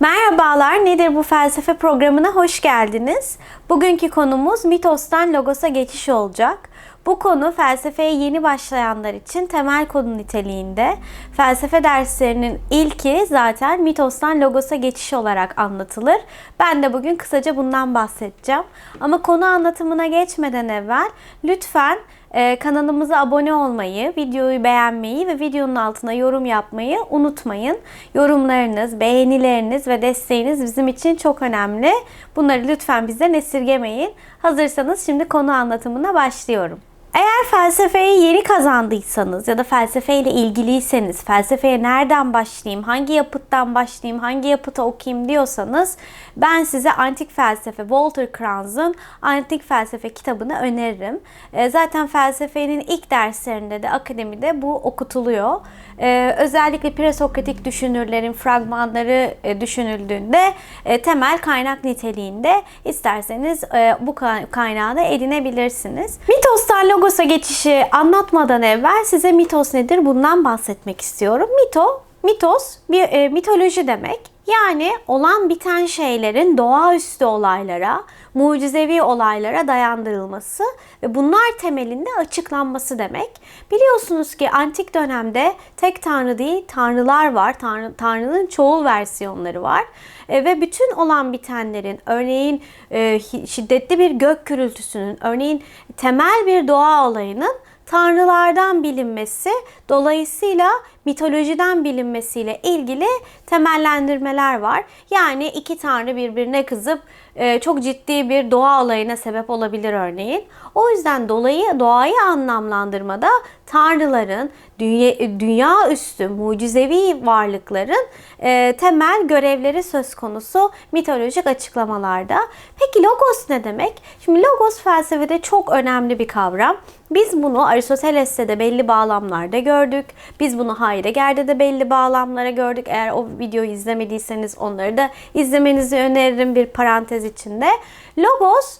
Merhabalar, nedir bu felsefe programına hoş geldiniz. Bugünkü konumuz mitostan logosa geçiş olacak. Bu konu felsefeye yeni başlayanlar için temel konu niteliğinde. Felsefe derslerinin ilki zaten mitostan logosa geçiş olarak anlatılır. Ben de bugün kısaca bundan bahsedeceğim. Ama konu anlatımına geçmeden evvel lütfen kanalımıza abone olmayı, videoyu beğenmeyi ve videonun altına yorum yapmayı unutmayın. Yorumlarınız, beğenileriniz ve desteğiniz bizim için çok önemli. Bunları lütfen bizden esirgemeyin. Hazırsanız şimdi konu anlatımına başlıyorum. Eğer felsefeyi yeni kazandıysanız ya da felsefeyle ilgiliyseniz, felsefeye nereden başlayayım, hangi yapıttan başlayayım, hangi yapıtı okuyayım diyorsanız ben size Antik Felsefe, Walter Kranz'ın Antik Felsefe kitabını öneririm. E, zaten felsefenin ilk derslerinde de akademide bu okutuluyor. E, özellikle presokratik düşünürlerin fragmanları e, düşünüldüğünde temel kaynak niteliğinde isterseniz bu kaynağı da edinebilirsiniz. Mitos'tan Logos'a geçişi anlatmadan evvel size mitos nedir bundan bahsetmek istiyorum. Mito, mitos bir e, mitoloji demek. Yani olan biten şeylerin doğaüstü olaylara, mucizevi olaylara dayandırılması ve bunlar temelinde açıklanması demek. Biliyorsunuz ki antik dönemde tek tanrı değil tanrılar var. Tanrı, tanrının çoğul versiyonları var. E, ve bütün olan bitenlerin örneğin e, şiddetli bir gök gürültüsünün örneğin temel bir doğa olayının tanrılardan bilinmesi dolayısıyla mitolojiden bilinmesiyle ilgili temellendirmeler var. Yani iki tanrı birbirine kızıp e, çok ciddi bir doğa olayına sebep olabilir örneğin. O yüzden dolayı doğayı anlamlandırmada tanrıların, dünya, dünya üstü mucizevi varlıkların e, temel görevleri söz konusu mitolojik açıklamalarda. Peki logos ne demek? Şimdi logos felsefede çok önemli bir kavram. Biz bunu Aristoteles'te de belli bağlamlarda gördük. Biz bunu Heidegger'de de belli bağlamlara gördük. Eğer o videoyu izlemediyseniz onları da izlemenizi öneririm bir parantez içinde. Logos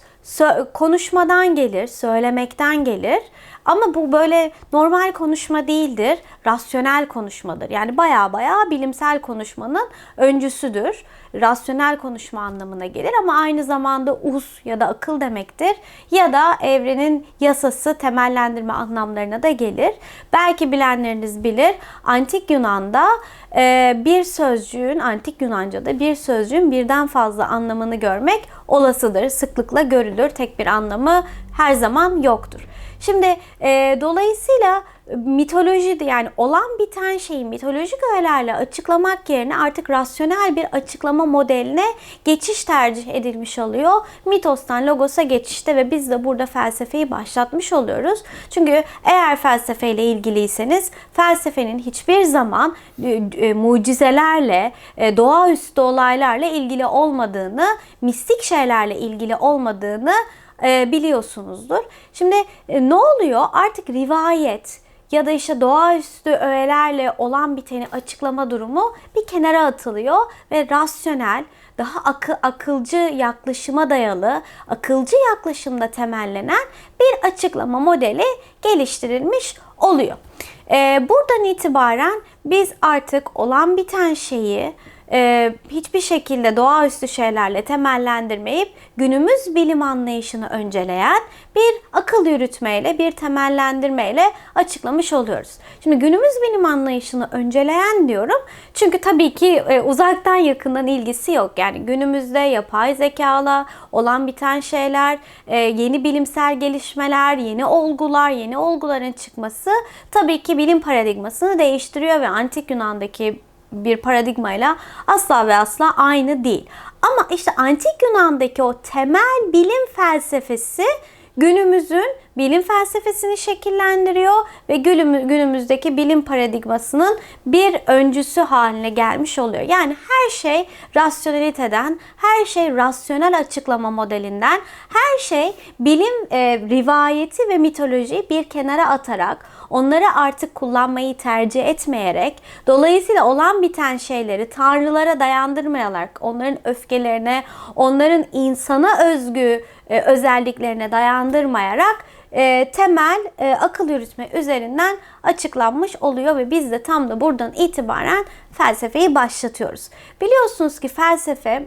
konuşmadan gelir, söylemekten gelir. Ama bu böyle normal konuşma değildir. Rasyonel konuşmadır. Yani baya baya bilimsel konuşmanın öncüsüdür. Rasyonel konuşma anlamına gelir ama aynı zamanda us ya da akıl demektir. Ya da evrenin yasası temellendirme anlamlarına da gelir. Belki bilenleriniz bilir. Antik Yunan'da e, bir sözcüğün, antik Yunanca'da bir sözcüğün birden fazla anlamını görmek olasıdır. Sıklıkla görülür. Tek bir anlamı her zaman yoktur. Şimdi e, dolayısıyla mitoloji yani olan biten şeyi mitolojik öğelerle açıklamak yerine artık rasyonel bir açıklama modeline geçiş tercih edilmiş oluyor. Mitostan logosa geçişte ve biz de burada felsefeyi başlatmış oluyoruz. Çünkü eğer felsefeyle ilgiliyseniz felsefenin hiçbir zaman e, e, mucizelerle, e, doğaüstü olaylarla ilgili olmadığını, mistik şeylerle ilgili olmadığını e, biliyorsunuzdur. Şimdi e, ne oluyor? Artık rivayet ya da işte doğaüstü öğelerle olan biteni açıklama durumu bir kenara atılıyor ve rasyonel, daha akı, akılcı yaklaşıma dayalı, akılcı yaklaşımda temellenen bir açıklama modeli geliştirilmiş oluyor. Ee, buradan itibaren biz artık olan biten şeyi e, hiçbir şekilde doğaüstü şeylerle temellendirmeyip günümüz bilim anlayışını önceleyen bir akıl yürütmeyle, bir temellendirmeyle açıklamış oluyoruz. Şimdi günümüz bilim anlayışını önceleyen diyorum. Çünkü tabii ki e, uzaktan yakından ilgisi yok. Yani günümüzde yapay zekala olan biten şeyler, e, yeni bilimsel gelişmeler, yeni olgular, yeni olguların çıkması tabii ki bilim paradigmasını değiştiriyor ve antik Yunan'daki bir paradigmayla asla ve asla aynı değil. Ama işte antik Yunan'daki o temel bilim felsefesi günümüzün bilim felsefesini şekillendiriyor ve günümüzdeki bilim paradigmasının bir öncüsü haline gelmiş oluyor. Yani her şey rasyoneliteden, her şey rasyonel açıklama modelinden, her şey bilim e, rivayeti ve mitolojiyi bir kenara atarak onları artık kullanmayı tercih etmeyerek, dolayısıyla olan biten şeyleri tanrılara dayandırmayarak, onların öfkelerine, onların insana özgü e, özelliklerine dayandırmayarak e, temel e, akıl yürütme üzerinden açıklanmış oluyor ve biz de tam da buradan itibaren felsefeyi başlatıyoruz. Biliyorsunuz ki felsefe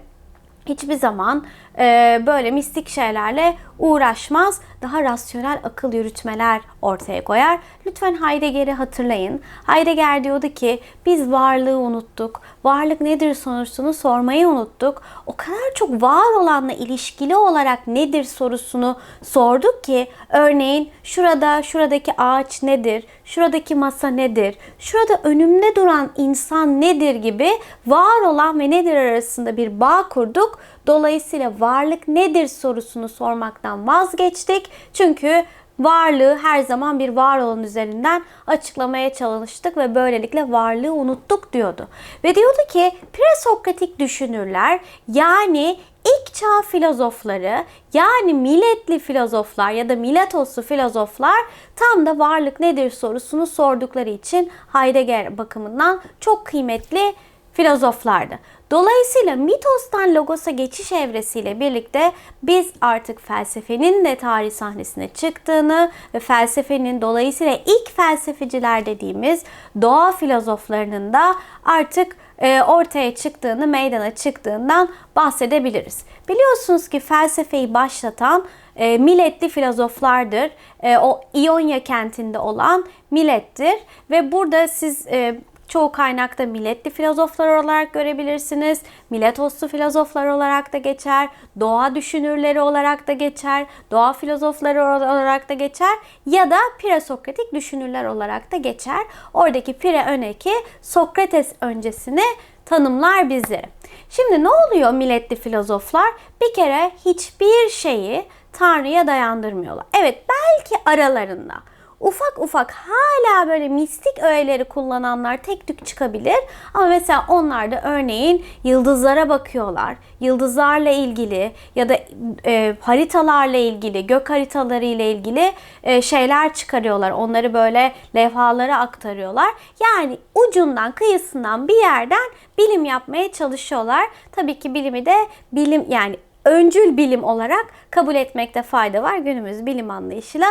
hiçbir zaman e, böyle mistik şeylerle uğraşmaz. Daha rasyonel akıl yürütmeler ortaya koyar. Lütfen Heidegger'i hatırlayın. Heidegger diyordu ki biz varlığı unuttuk. Varlık nedir sorusunu sormayı unuttuk. O kadar çok var olanla ilişkili olarak nedir sorusunu sorduk ki örneğin şurada şuradaki ağaç nedir? Şuradaki masa nedir? Şurada önümde duran insan nedir gibi var olan ve nedir arasında bir bağ kurduk. Dolayısıyla varlık nedir sorusunu sormaktan vazgeçtik. Çünkü varlığı her zaman bir var olan üzerinden açıklamaya çalıştık ve böylelikle varlığı unuttuk diyordu. Ve diyordu ki presokratik düşünürler yani ilk çağ filozofları yani milletli filozoflar ya da miletoslu filozoflar tam da varlık nedir sorusunu sordukları için Heidegger bakımından çok kıymetli filozoflardı. Dolayısıyla mitostan logosa geçiş evresiyle birlikte biz artık felsefenin de tarih sahnesine çıktığını ve felsefenin dolayısıyla ilk felsefeciler dediğimiz doğa filozoflarının da artık e, ortaya çıktığını, meydana çıktığından bahsedebiliriz. Biliyorsunuz ki felsefeyi başlatan e, milletli filozoflardır. E, o İonya kentinde olan millettir ve burada siz e, Çoğu kaynakta milletli filozoflar olarak görebilirsiniz. Miletoslu filozoflar olarak da geçer. Doğa düşünürleri olarak da geçer. Doğa filozofları olarak da geçer. Ya da presokratik düşünürler olarak da geçer. Oradaki pire öneki Sokrates öncesini tanımlar bizleri. Şimdi ne oluyor milletli filozoflar? Bir kere hiçbir şeyi Tanrı'ya dayandırmıyorlar. Evet belki aralarında ufak ufak hala böyle mistik öğeleri kullananlar tek tük çıkabilir. Ama mesela onlar da örneğin yıldızlara bakıyorlar. Yıldızlarla ilgili ya da e, haritalarla ilgili, gök haritaları ile ilgili e, şeyler çıkarıyorlar. Onları böyle levhalara aktarıyorlar. Yani ucundan, kıyısından bir yerden bilim yapmaya çalışıyorlar. Tabii ki bilimi de bilim yani öncül bilim olarak kabul etmekte fayda var. Günümüz bilim anlayışıyla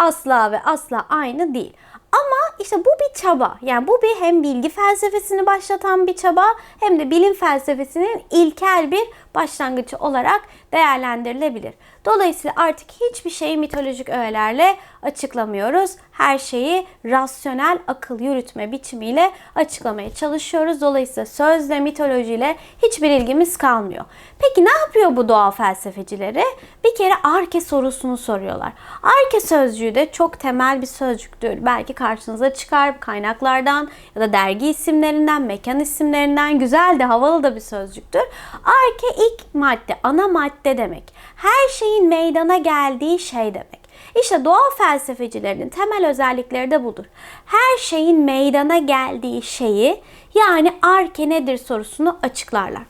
asla ve asla aynı değil. Ama işte bu bir çaba. Yani bu bir hem bilgi felsefesini başlatan bir çaba hem de bilim felsefesinin ilkel bir başlangıcı olarak değerlendirilebilir. Dolayısıyla artık hiçbir şeyi mitolojik öğelerle açıklamıyoruz. Her şeyi rasyonel akıl yürütme biçimiyle açıklamaya çalışıyoruz. Dolayısıyla sözle, mitolojiyle hiçbir ilgimiz kalmıyor. Peki ne yapıyor bu doğa felsefecileri? Bir kere arke sorusunu soruyorlar. Arke sözcüğü de çok temel bir sözcüktür. Belki karşınıza çıkar kaynaklardan ya da dergi isimlerinden, mekan isimlerinden güzel de havalı da bir sözcüktür. Arke ilk madde, ana madde demek. Her şeyin meydana geldiği şey demek. İşte doğa felsefecilerinin temel özellikleri de budur. Her şeyin meydana geldiği şeyi yani arke nedir sorusunu açıklarlar.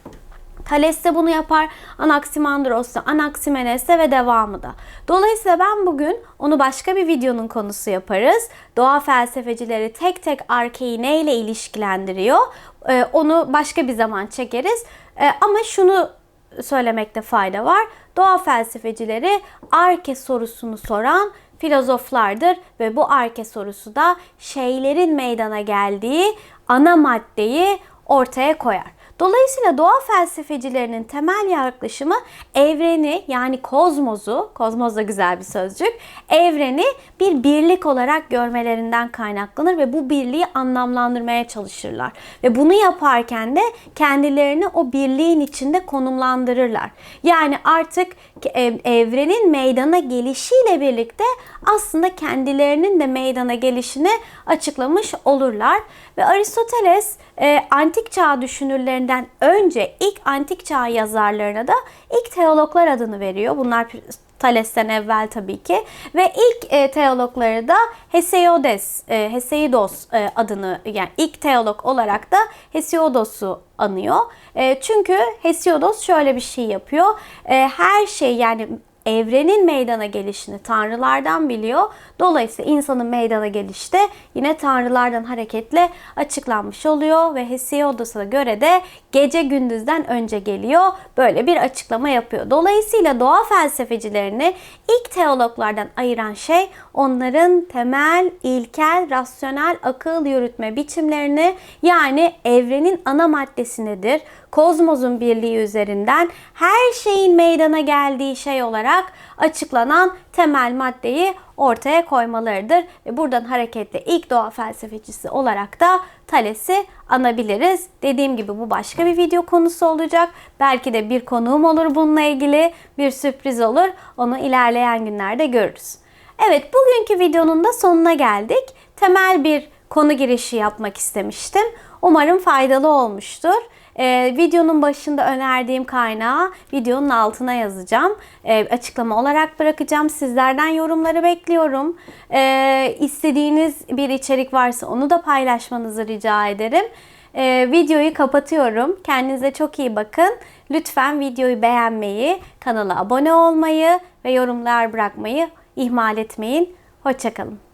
Thales de bunu yapar, Anaximandros da, Anaximenes de ve devamı da. Dolayısıyla ben bugün onu başka bir videonun konusu yaparız. Doğa felsefecileri tek tek arkeyi neyle ilişkilendiriyor? Ee, onu başka bir zaman çekeriz. Ee, ama şunu söylemekte fayda var. Doğa felsefecileri arke sorusunu soran filozoflardır ve bu arke sorusu da şeylerin meydana geldiği ana maddeyi ortaya koyar. Dolayısıyla doğa felsefecilerinin temel yaklaşımı evreni yani kozmozu, kozmoz da güzel bir sözcük, evreni bir birlik olarak görmelerinden kaynaklanır ve bu birliği anlamlandırmaya çalışırlar. Ve bunu yaparken de kendilerini o birliğin içinde konumlandırırlar. Yani artık evrenin meydana gelişiyle birlikte aslında kendilerinin de meydana gelişini açıklamış olurlar. Ve Aristoteles e, antik çağ düşünürlerinden önce ilk antik çağ yazarlarına da ilk teologlar adını veriyor. Bunlar Thales'ten evvel tabii ki ve ilk e, teologları da Hesiodes, e, Hesiodus e, adını yani ilk teolog olarak da Hesiodos'u anıyor. E, çünkü Hesiodos şöyle bir şey yapıyor. E, her şey yani evrenin meydana gelişini tanrılardan biliyor. Dolayısıyla insanın meydana gelişi de yine tanrılardan hareketle açıklanmış oluyor ve Hesiodos'a göre de gece gündüzden önce geliyor. Böyle bir açıklama yapıyor. Dolayısıyla doğa felsefecilerini ilk teologlardan ayıran şey onların temel, ilkel, rasyonel akıl yürütme biçimlerini yani evrenin ana maddesi nedir? Kozmosun birliği üzerinden her şeyin meydana geldiği şey olarak açıklanan temel maddeyi ortaya koymalarıdır. Ve buradan hareketle ilk doğa felsefecisi olarak da Thales'i anabiliriz. Dediğim gibi bu başka bir video konusu olacak. Belki de bir konuğum olur bununla ilgili. Bir sürpriz olur. Onu ilerleyen günlerde görürüz. Evet bugünkü videonun da sonuna geldik. Temel bir konu girişi yapmak istemiştim. Umarım faydalı olmuştur. Ee, videonun başında önerdiğim kaynağı videonun altına yazacağım. Ee, açıklama olarak bırakacağım. Sizlerden yorumları bekliyorum. Ee, istediğiniz bir içerik varsa onu da paylaşmanızı rica ederim. Ee, videoyu kapatıyorum. Kendinize çok iyi bakın. Lütfen videoyu beğenmeyi, kanala abone olmayı ve yorumlar bırakmayı ihmal etmeyin. Hoşçakalın.